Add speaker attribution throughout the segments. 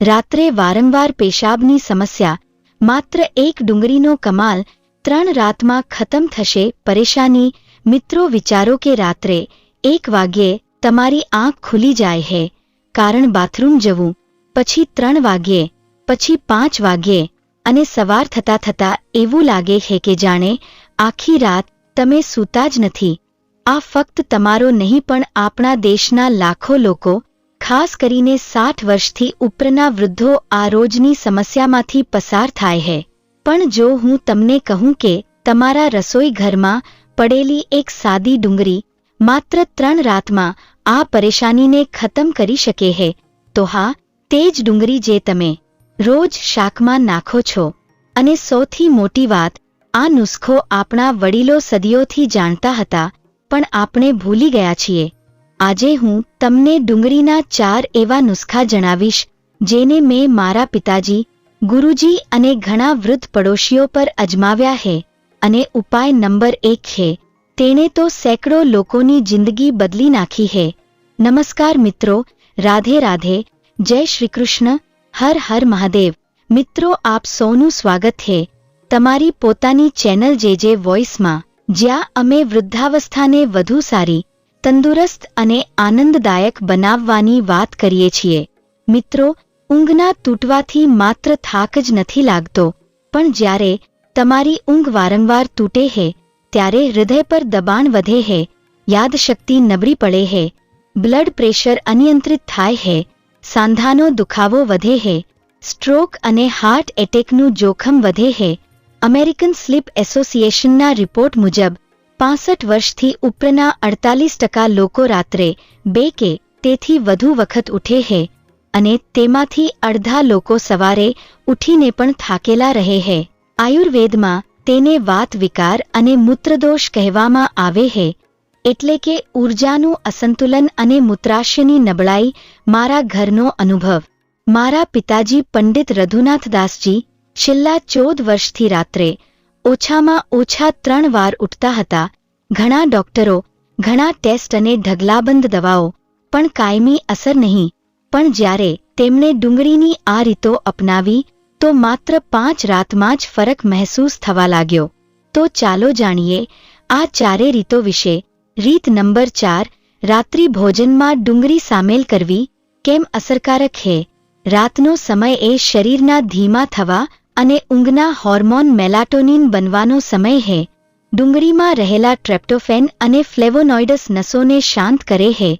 Speaker 1: રાત્રે વારંવાર પેશાબની સમસ્યા, માત્ર એક ડુંગળીનો કમાલ, ત્રણ રાતમાં ખતમ થશે પરેશાની, મિત્રો વિચારો કે રાત્રે એક વાગ્યે તમારી આંખ ખુલી જાય હે, કારણ બાથરૂમ જવું, પછી ત્રણ વાગ્યે, પછી પાંચ વાગ્યે, અને સવાર થતા થતા એવું લાગે છે કે જાણે આખી રાત તમે સૂતા જ નથી. આ ફક્ત તમારો નહીં પણ આપણા દેશના લાખો લોકો ખાસ કરીને સાઠ વર્ષથી ઉપરના વૃદ્ધો આ રોજની સમસ્યામાંથી પસાર થાય છે પણ જો હું તમને કહું કે તમારા રસોઈ ઘરમાં પડેલી એક સાદી ડુંગળી માત્ર ત્રણ રાતમાં આ પરેશાનીને ખતમ કરી શકે છે તો હા, તે જ ડુંગળી જે તમે રોજ શાકમાં નાખો છો. અને સૌથી મોટી વાત, આ નુસ્ખો આપણા વડીલો સદીઓથી જાણતા હતા, પણ આપણે ભૂલી ગયા છીએ. આજે હું તમને ડુંગળીના ચાર એવા નુસ્ખા જણાવીશ, જેને મેં મારા પિતાજી, ગુરુજી અને ઘણા વૃદ્ધ પડોશીઓ પર અજમાવ્યા છે અને ઉપાય નંબર એક છે તેણે તો સેંકડો લોકોની જિંદગી બદલી નાખી છે નમસ્કાર મિત્રો, રાધે રાધે, જય શ્રી કૃષ્ણ, હર હર મહાદેવ. મિત્રો, આપ સૌનું સ્વાગત છે તમારી પોતાની ચેનલ જે જે વોઇસમાં, જ્યાં અમે વૃદ્ધાવસ્થાને વધુ સારી તંદુરસ્ત અને આનંદદાયક બનાવવાની વાત કરીએ છીએ. મિત્રો, ઊંઘના તૂટવાથી માત્ર થાક જ નથી લાગતો, પણ જ્યારે તમારી ઊંઘ વારંવાર તૂટે છે ત્યારે હૃદય પર દબાણ વધે છે યાદશક્તિ નબળી પડે છે બ્લડ પ્રેશર અનિયંત્રિત થાય છે સાંધાનો દુખાવો વધે છે સ્ટ્રોક અને હાર્ટ એટેકનું જોખમ વધે છે અમેરિકન સ્લીપ એસોસિએશનના રિપોર્ટ મુજબ પાસઠ વર્ષથી ઉપરના અડતાલીસ ટકા લોકો રાત્રે બે કે તેથી વધુ વખત ઉઠે છે અને તેમાંથી અડધા લોકો સવારે ઉઠીને પણ થાકેલા રહે છે આયુર્વેદમાં તેને વાત વિકાર અને મૂત્રદોષ કહેવામાં આવે છે એટલે કે ઊર્જાનું અસંતુલન અને મૂત્રાશયની નબળાઈ મારા ઘરનો અનુભવ. મારા પિતાજી પંડિત રઘુનાથદાસજી છેલ્લા ચૌદ વર્ષથી રાત્રે ઓછામાં ઓછા ત્રણ વાર ઉઠતા હતા. ઘણા ડોક્ટરો, ઘણા ટેસ્ટ અને ઢગલાબંધ દવાઓ પણ કાયમી અસર નહીં. પણ જ્યારે તેમણે ડુંગળીની આ રીતો અપનાવી, તો માત્ર પાંચ રાતમાં જ ફરક મહેસૂસ થવા લાગ્યો. તો ચાલો જાણીએ, આ ચારે રીતો વિશે. રીત નંબર ચાર, રાત્રિ ભોજનમાં ડુંગળી સામેલ કરવી કેમ અસરકારક છે રાતનો સમય એ શરીરના ધીમા થવા અને ઊંઘના હોર્મોન મેલાટોનિન બનવાનો સમય છે ડુંગળીમાં રહેલા ટ્રેપ્ટોફેન અને ફ્લેવોનોઇડસ નસોને શાંત કરે છે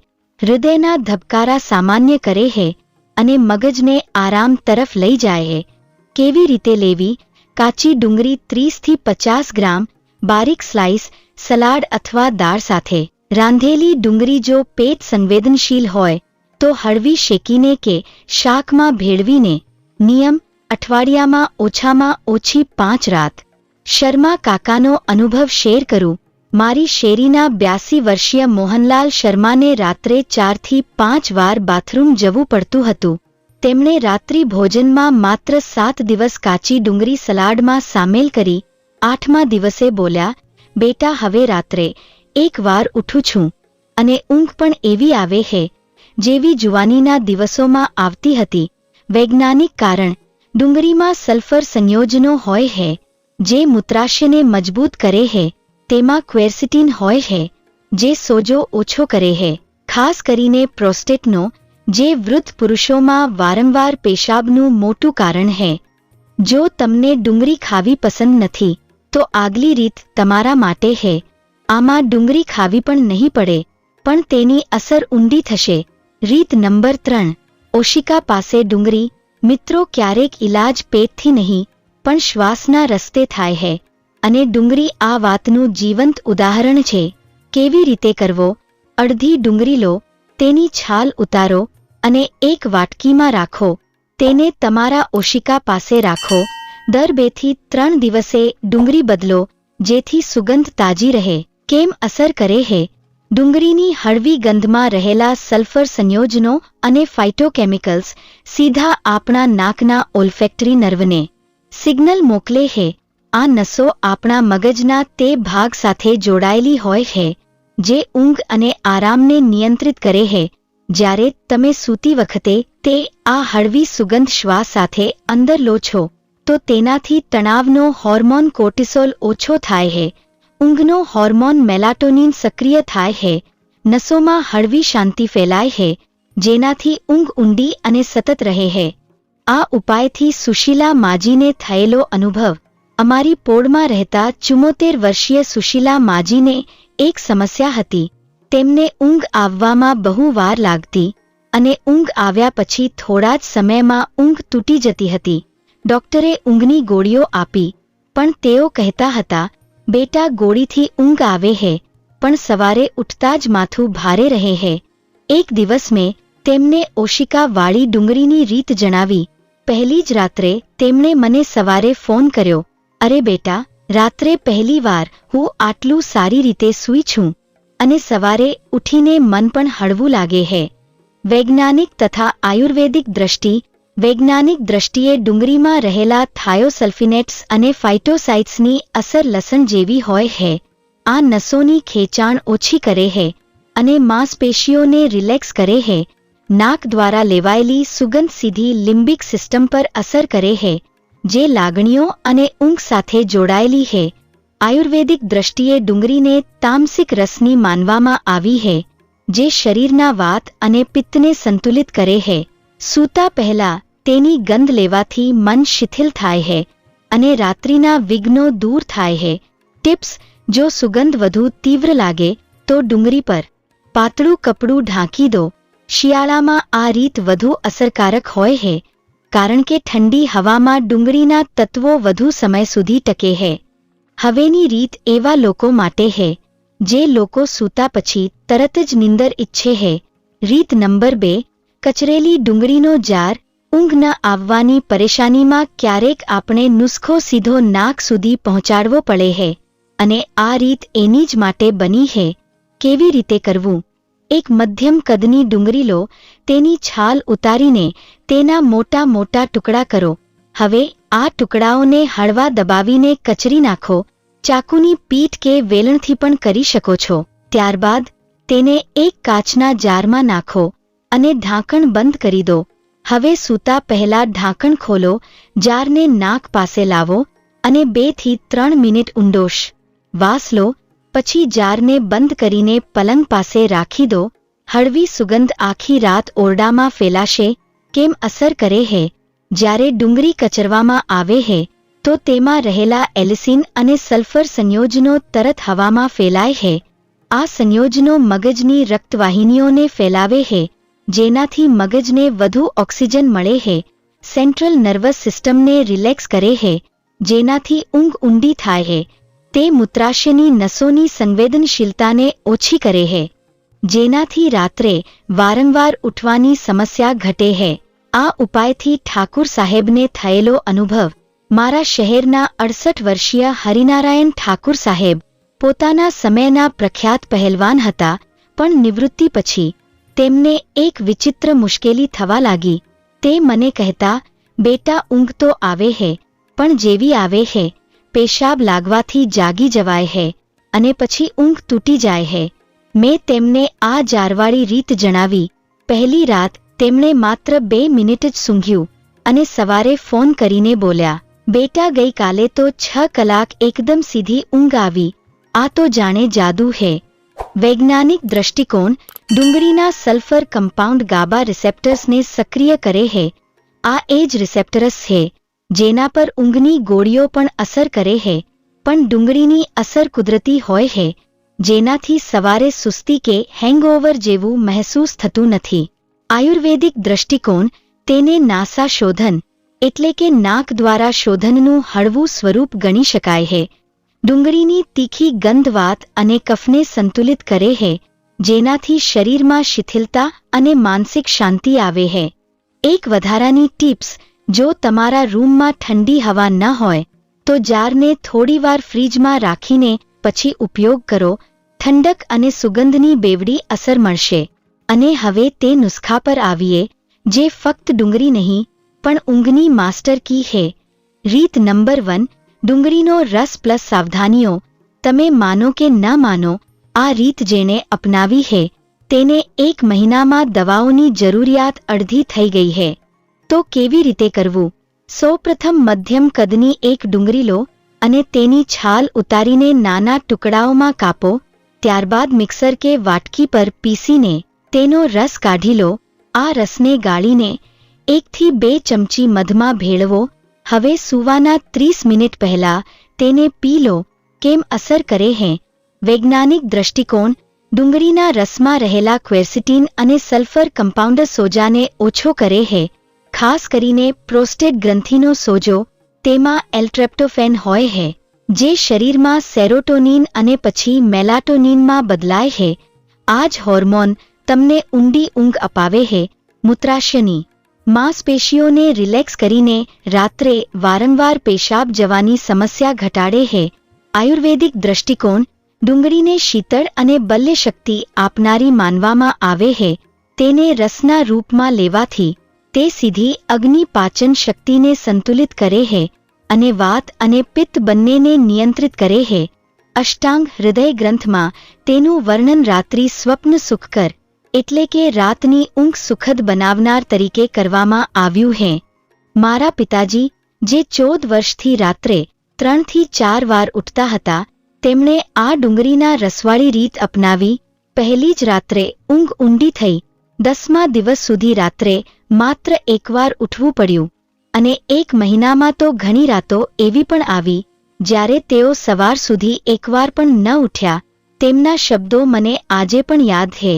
Speaker 1: હૃદયના ધબકારા સામાન્ય કરે છે અને મગજને આરામ તરફ લઈ જાય છે કેવી રીતે લેવી? કાચી ડુંગળી ત્રીસથી પચાસ ગ્રામ, બારીક સ્લાઇસ સલાડ અથવા દાળ સાથે. રાંધેલી ડુંગળી જો પેટ સંવેદનશીલ હોય, તો હળવી શેકીને કે શાકમાં ભેળવીને. નિયમ અઠવાડિયામાં ઓછામાં ઓછી પાંચ રાત. શર્મા કાકાનો અનુભવ શેર કરું. મારી શેરીના બ્યાસી વર્ષીય મોહનલાલ શર્માને રાત્રે ચારથી પાંચ વાર બાથરૂમ જવું પડતું હતું. તેમણે રાત્રિ ભોજનમાં માત્ર સાત દિવસ કાચી ડુંગળી સલાડમાં સામેલ કરી, આઠમા દિવસે બોલ્યા, બેટા, હવે રાત્રે એક વાર ઉઠું છું. અને ઊંઘ પણ એવી આવે હે. જેવી જુવાનીના દિવસોમાં આવતી હતી. વૈજ્ઞાનિક કારણ ડુંગળીમાં સલ્ફર સંયોજનો હોય હે, જે મૂત્રાશયને મજબૂત કરે છે તેમાં ક્વેર્સિટીન હોય છે જે સોજો ઓછો કરે છે ખાસ કરીને પ્રોસ્ટેટનો, જે વૃદ્ધ પુરુષોમાં વારંવાર પેશાબનું મોટું કારણ છે જો તમને ડુંગળી ખાવી પસંદ નથી, તો આગલી રીત તમારા માટે છે આમાં ડુંગળી ખાવી પણ નહીં પડે, પણ તેની અસર ઊંડી થશે. રીત નંબર ત્રણ, ઓશિકા પાસે ડુંગળી મિત્રો ક્યારેક ઇલાજ પેટથી નહીં, પણ શ્વાસના રસ્તે થાય છે અને ડુંગળી આ વાતનું જીવંત ઉદાહરણ છે. કેવી રીતે કરવો? અડધી ડુંગળી લો, તેની છાલ ઉતારો અને એક વાટકીમાં રાખો. તેને તમારા ઓશિકા પાસે રાખો. દર બેથી ત્રણ દિવસે ડુંગળી બદલો, જેથી સુગંધ તાજી રહે. કેમ અસર કરે છે ડુંગળીની હળવી ગંધમાં રહેલા સલ્ફર સંયોજનો અને ફાઇટોકેમિકલ્સ સીધા આપણા નાકના ઓલ્ફેક્ટરી નર્વને સિગ્નલ મોકલે છે આ નસો આપણા મગજના તે ભાગ સાથે જોડાયેલી હોય છે જે ઊંઘ અને આરામને નિયંત્રિત કરે છે જ્યારે તમે સૂતી વખતે તે આ હળવી સુગંધ શ્વાસ સાથે અંદર લો છો, તો તેનાથી તણાવનો હોર્મોન કોર્ટિસોલ ઓછો થાય છે ઊંઘનો હોર્મોન મેલાટોનિન સક્રિય થાય છે નસોમાં હળવી શાંતિ ફેલાય છે જેનાથી ઊંઘ ઊંડી અને સતત રહે છે આ ઉપાયથી સુશીલા માજીને થયેલો અનુભવ અમારી પોળમાં રહેતા ચુમ્મોતેર વર્ષીય સુશીલા માજીને એક સમસ્યા હતી. તેમને ઊંઘ આવવામાં બહુ વાર લાગતી અને ઊંઘ આવ્યા પછી થોડા જ સમયમાં ઊંઘ તૂટી જતી હતી. ડોક્ટરે ઊંઘની ગોળીઓ આપી, પણ તેઓ કહેતા હતા બેટા ગોળીથી ઊંઘ આવે હે, પણ સવારે ઉઠતા જ માથું ભારે રહે હે. એક દિવસ મેં તેમને ઓશિકા વાળી ડુંગળીની રીત જણાવી. પહેલી જ રાત્રે તેમણે મને સવારે ફોન કર્યો, અરે બેટા, રાત્રે પહેલી વાર હું આટલું સારી રીતે સૂઈ છું, અને સવારે ઉઠીને મન પણ હળવું લાગે હે. વૈજ્ઞાનિક તથા આયુર્વેદિક દ્રષ્ટિ વૈજ્ઞાનિક દ્રષ્ટિએ ડુંગળીમાં રહેલા થાયોસલ્ફિનેટ્સ અને ફાઇટોસાઇટ્સની અસર લસણ જેવી હોય હે. આ નસોની ખેંચાણ ઓછી કરે હે અને માંસપેશીઓને રિલેક્સ કરે હે. નાક દ્વારા લેવાયેલી સુગંધ સીધી લિમ્બિક સિસ્ટમ પર અસર કરે હે, જે લાગણીઓ અને ઊંઘ સાથે જોડાયેલી હે. આયુર્વેદિક દ્રષ્ટિએ ડુંગળીને તામસિક રસની માનવામાં આવી હે, જે શરીરના વાત અને પિત્તને સંતુલિત કરે હે. સૂતા પહેલા તેની ગંધ લેવાથી મન શિથિલ થાય છે અને રાત્રિના વિઘ્નો દૂર થાય હે. ટિપ્સ, જો સુગંધ વધુ તીવ્ર લાગે, તો ડુંગળી પર પાતળું કપડું ઢાંકી દો. શિયાળામાં આ રીત વધુ અસરકારક હોય હે, કારણ કે ઠંડી હવામાં ડુંગળીના તત્વો વધુ સમય સુધી ટકે છે હવેની રીત એવા લોકો માટે હે, જે લોકો સૂતા પછી તરત જ નિંદર ઈચ્છે છે રીત નંબર બે, કચરેલી ડુંગળીનો જાર ઊંઘ ન આવવાની પરેશાનીમાં ક્યારેક આપણે નુસ્ખો સીધો નાક સુધી પહોંચાડવો પડે હે અને આ રીત એની જ માટે બની હે. કેવી રીતે કરવું? એક મધ્યમ કદની ડુંગળી લો, તેની છાલ ઉતારીને તેના મોટા મોટા ટુકડા કરો. હવે આ ટુકડાઓને હળવા દબાવીને કચરી નાખો. ચાકુની પીઠ કે વેલણથી પણ કરી શકો છો. ત્યારબાદ તેને એક કાચના જારમાં નાખો અને ઢાંકણ બંધ કરી દો. હવે સૂતા પહેલા ઢાંકણ ખોલો, જારને નાક પાસે લાવો અને બેથી ત્રણ મિનિટ ઊંડોશ. વાસ લો, પછી જારને બંધ કરીને પલંગ પાસે રાખી દો. હળવી સુગંધ આખી રાત ઓરડામાં ફેલાશે, કેમ અસર કરે હે? જ્યારે ડુંગળી કચરવામાં આવે હે, તો તેમાં રહેલા એલિસિન અને સલ્ફર સંયોજનો તરત હવામાં ફેલાય હે. આ સંયોજનો મગજની રક્તવાહિનીઓને ફેલાવે હે. જેનાથી મગજને વધુ ઓક્સિજન મળે હે, સેન્ટ્રલ નર્વસ સિસ્ટમને રિલેક્સ કરે હે, જેનાથી ઊંઘ ઊંડી થાય હે, તે મૂત્રાશયની નસોની સંવેદનશીલતાને ઓછી કરે છે જેનાથી રાત્રે વારંવાર ઉઠવાની સમસ્યા ઘટે છે આ ઉપાયથી ઠાકુર સાહેબને થયેલો અનુભવ, મારા શહેરના અડસઠ વર્ષીય હરિનારાયણ ઠાકુર સાહેબ પોતાના સમયના પ્રખ્યાત પહેલવાન હતા, પણ નિવૃત્તિ પછી તેમને એક વિચિત્ર મુશ્કેલી થવા લાગી. તે મને કહેતા, બેટા, ઊંઘ તો આવે હે, પણ જેવી આવે હે, પેશાબ લાગવાથી જાગી જવાય હે, અને પછી ઊંઘ તૂટી જાય હે. મેં તેમને આ જારવાળી રીત જણાવી. પહેલી રાત તેમણે માત્ર બે મિનિટ જ સૂંઘ્યું અને સવારે ફોન કરીને બોલ્યા, બેટા, ગઈકાલે તો છ કલાક એકદમ સીધી ઊંઘ આવી. આ તો જાણે જાદુ હે. વૈજ્ઞાનિક દ્રષ્ટિકોણ ડુંગળીના સલ્ફર કમ્પાઉન્ડ ગાબા રિસેપ્ટર્સને સક્રિય કરે હે આ એ જ રિસેપ્ટરસ છે, જેના પર ઊંઘની ગોળીઓ પણ અસર કરે હે પણ ડુંગળીની અસર કુદરતી હોય હે જેનાથી સવારે સુસ્તી કે હેંગઓવર જેવું મહેસૂસ થતું નથી. આયુર્વેદિક દ્રષ્ટિકોણ તેને નાસા શોધન, એટલે કે નાક દ્વારા શોધનનું હળવું સ્વરૂપ ગણી શકાય હે ડુંગળીની તીખી ગંધવાત અને કફને સંતુલિત કરે હે, જેનાથી શરીરમાં શિથિલતા અને માનસિક શાંતિ આવે હે. એક વધારાની ટિપ્સ, જો તમારા રૂમમાં ઠંડી હવા ન હોય, તો જારને થોડીવાર ફ્રીજમાં રાખીને પછી ઉપયોગ કરો, ઠંડક અને સુગંધની બેવડી અસર મળશે. અને હવે તે નુસ્ખા પર આવીએ, જે ફક્ત ડુંગળી નહીં, પણ ઊંઘની માસ્ટર કી હે. રીત નંબર વન ડુંગળીનો રસ પ્લસ સાવધાનીઓ, તમે માનો કે ન માનો, આ રીત જેણે અપનાવી હે, તેને એક મહિનામાં દવાઓની જરૂરિયાત અડધી થઈ ગઈ છે તો કેવી રીતે કરવું? સૌપ્રથમ મધ્યમ કદની એક ડુંગળી લો અને તેની છાલ ઉતારીને નાના ટુકડાઓમાં કાપો, ત્યારબાદ મિક્સર કે વાટકી પર પીસીને તેનો રસ કાઢી લો, આ રસને ગાળીને એકથી બે ચમચી મધમાં ભેળવો હવે સૂવાના ત્રીસ મિનિટ પહેલા તેને પી લો, કેમ અસર કરે હે? વૈજ્ઞાનિક દ્રષ્ટિકોણ, ડુંગળીના રસમાં રહેલા ક્વેર્સિટીન અને સલ્ફર કમ્પાઉન્ડ સોજાને ઓછો કરે હે. ખાસ કરીને પ્રોસ્ટેટ ગ્રંથિનો સોજો, તેમાં એલ્ટ્રેપ્ટોફેન હોય હે, જે શરીરમાં સેરોટોનિન અને પછી મેલાટોનિનમાં બદલાય હે. આ જ હોર્મોન તમને ઊંડી ઊંઘ અપાવે હે, મૂત્રાશયની. માંસપેશીઓને રિલેક્સ કરીને રાત્રે વારંવાર પેશાબ જવાની સમસ્યા ઘટાડે હે. આયુર્વેદિક દ્રષ્ટિકોણ, ડુંગળીને શીતળ અને બલ્ય શક્તિ આપનારી માનવામાં આવે હે. તેને રસના રૂપમાં લેવાથી તે સીધી અગ્નિ પાચન શક્તિને સંતુલિત કરે હે અને વાત અને પિત્ત બંનેને નિયંત્રિત કરે હે. અષ્ટાંગ હૃદય ગ્રંથમાં તેનું વર્ણન રાત્રિ સ્વપ્ન સુખકર એટલે કે રાતની ઊંઘ સુખદ બનાવનાર તરીકે કરવામાં આવ્યું હે. મારા પિતાજી, જે ચૌદ વર્ષથી રાત્રે ત્રણથી ચાર વાર ઉઠતા હતા, તેમણે આ ડુંગળીના રસવાળી રીત અપનાવી. પહેલી જ રાત્રે ઊંઘ ઊંડી થઈ. દસમા દિવસ સુધી રાત્રે માત્ર એકવાર ઉઠવું પડ્યું. અને એક મહિનામાં તો ઘણી રાતો એવી પણ આવી, જ્યારે તેઓ સવાર સુધી એકવાર પણ ન ઉઠ્યા. તેમના શબ્દો મને આજે પણ યાદ છે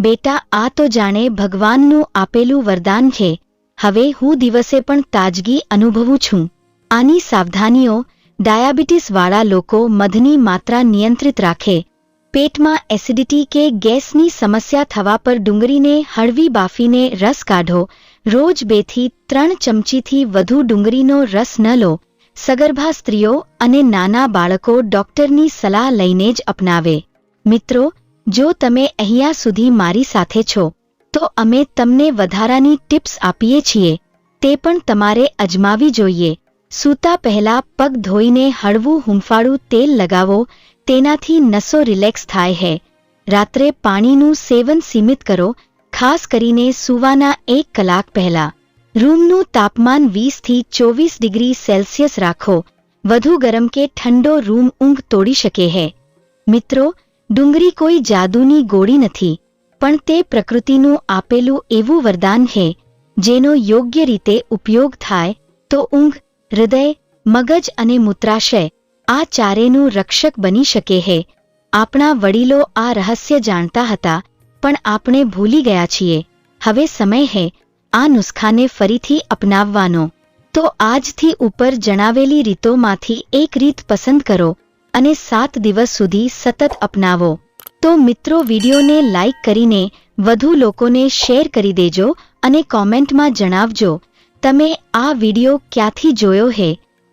Speaker 1: બેટા, આ તો જાણે ભગવાનનું આપેલું વરદાન છે. હવે હું દિવસે પણ તાજગી અનુભવું છું. આની સાવધાનીઓ ડાયાબિટીસવાળા લોકો મધની માત્રા નિયંત્રિત રાખે. પેટમાં એસિડિટી કે ગેસની સમસ્યા થવા પર ડુંગળીને હળવી બાફીને રસ કાઢો. રોજ બેથી ત્રણ ચમચીથી વધુ ડુંગળીનો રસ ન લો. સગર્ભા સ્ત્રીઓ અને નાના બાળકો ડોક્ટરની સલાહ લઈને જ અપનાવે. મિત્રો જો તમે અહીંયા સુધી મારી સાથે છો, તો અમે તમને વધારાની ટિપ્સ આપીએ છીએ. તે પણ તમારે અજમાવી જોઈએ. સૂતા પહેલા પગ ધોઈને હળવું હુંફાળું તેલ લગાવો, તેનાથી નસો રિલેક્સ થાય હે. રાત્રે પાણીનું સેવન સીમિત કરો, ખાસ કરીને સૂવાના એક કલાક પહેલા. રૂમનું તાપમાન વીસથી ચોવીસ ડિગ્રી સેલ્સિયસ રાખો. વધુ ગરમ કે ઠંડો રૂમ ઊંઘ તોડી શકે હે. મિત્રો ડુંગળી કોઈ જાદુની ગોળી નથી, પણ તે પ્રકૃતિનું આપેલું એવું વરદાન છે જેનો યોગ્ય રીતે ઉપયોગ થાય, તો ઊંઘ, હૃદય, મગજ અને મૂત્રાશય, આ ચારેનું રક્ષક બની શકે હે. આપણા વડીલો આ રહસ્ય જાણતા હતા, પણ આપણે ભૂલી ગયા છીએ. હવે સમય હે, આ નુસ્ખાને ફરીથી અપનાવવાનો. તો આજથી ઉપર જણાવેલી રીતોમાંથી એક રીત પસંદ કરો અને સાત દિવસ સુધી સતત અપનાવો. તો મિત્રો, વિડીયોને લાઇક કરીને વધુ લોકોને શેર કરી દેજો અને કોમેન્ટમાં જણાવજો, તમે આ વીડિયો ક્યાંથી જોયો હે?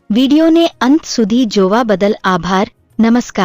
Speaker 1: વિડીયોને અંત સુધી જોવા બદલ આભાર, નમસ્કાર.